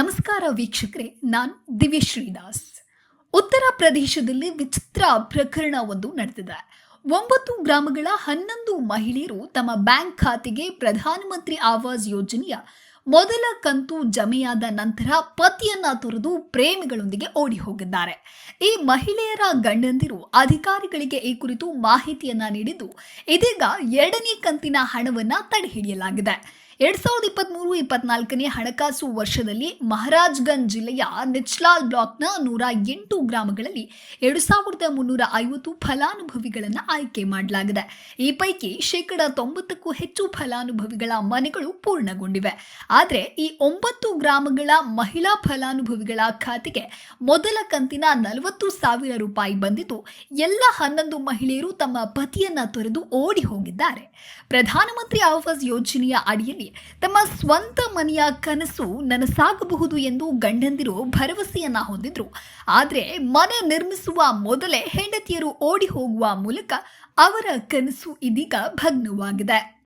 ನಮಸ್ಕಾರ ವೀಕ್ಷಕರೆ, ನಾನು ದಿವ್ಯ ಶ್ರೀದಾಸ್ ಉತ್ತರ ಪ್ರದೇಶದಲ್ಲಿ ವಿಚಿತ್ರ ಪ್ರಕರಣ ಒಂದು ನಡೆದಿದೆ. ಒಂಬತ್ತು ಗ್ರಾಮಗಳ ಹನ್ನೊಂದು ಮಹಿಳೆಯರು ತಮ್ಮ ಬ್ಯಾಂಕ್ ಖಾತೆಗೆ ಪ್ರಧಾನಮಂತ್ರಿ ಆವಾಸ್ ಯೋಜನೆಯ ಮೊದಲ ಕಂತು ಜಮೆಯಾದ ನಂತರ ಪತಿಯನ್ನ ತೊರೆದು ಪ್ರೇಮಿಗಳೊಂದಿಗೆ ಓಡಿ ಹೋಗಿದ್ದಾರೆ ಈ ಮಹಿಳೆಯರ ಗಂಡಂದಿರು ಅಧಿಕಾರಿಗಳಿಗೆ ಈ ಕುರಿತು ಮಾಹಿತಿಯನ್ನ ನೀಡಿದ್ದು ಇದೀಗ ಎರಡನೇ ಕಂತಿನ ಹಣವನ್ನ ತಡೆಹಿಡಿಯಲಾಗಿದೆ. ಎರಡ್ ಸಾವಿರದ ಇಪ್ಪತ್ಮೂರು ಇಪ್ಪತ್ನಾಲ್ಕನೇ ಹಣಕಾಸು ವರ್ಷದಲ್ಲಿ ಮಹಾರಾಜ್ಗಂಜ್ ಜಿಲ್ಲೆಯ ನಿಚ್ಲಾಲ್ ಬ್ಲಾಕ್ನ ನೂರ ಎಂಟು ಗ್ರಾಮಗಳಲ್ಲಿ ಎರಡು ಸಾವಿರದ ಮುನ್ನೂರ ಐವತ್ತು ಫಲಾನುಭವಿಗಳನ್ನು ಆಯ್ಕೆ ಮಾಡಲಾಗಿದೆ. ಈ ಪೈಕಿ ಶೇಕಡ ತೊಂಬತ್ತಕ್ಕೂ ಹೆಚ್ಚು ಫಲಾನುಭವಿಗಳ ಮನೆಗಳು ಪೂರ್ಣಗೊಂಡಿವೆ. ಆದರೆ ಈ ಒಂಬತ್ತು ಗ್ರಾಮಗಳ ಮಹಿಳಾ ಫಲಾನುಭವಿಗಳ ಖಾತೆಗೆ ಮೊದಲ ಕಂತಿನ ನಲವತ್ತು ಸಾವಿರ ರೂಪಾಯಿ ಬಂದಿದ್ದು, ಎಲ್ಲ ಹನ್ನೊಂದು ಮಹಿಳೆಯರು ತಮ್ಮ ಪತಿಯನ್ನ ತೊರೆದು ಓಡಿ ಹೋಗಿದ್ದಾರೆ. ಪ್ರಧಾನಮಂತ್ರಿ ಆವಾಸ್ ಯೋಜನೆಯ ಅಡಿಯಲ್ಲಿ ತಮ್ಮ ಸ್ವಂತ ಮನೆಯ ಕನಸು ನನಸಾಗಬಹುದು ಎಂದು ಗಂಡಂದಿರು ಭರವಸೆಯನ್ನ ಹೊಂದಿದ್ರು. ಆದರೆ ಮನೆ ನಿರ್ಮಿಸುವ ಮೊದಲೇ ಹೆಂಡತಿಯರು ಓಡಿ ಹೋಗುವ ಮೂಲಕ ಅವರ ಕನಸು ಇದೀಗ ಭಗ್ನವಾಗಿದೆ.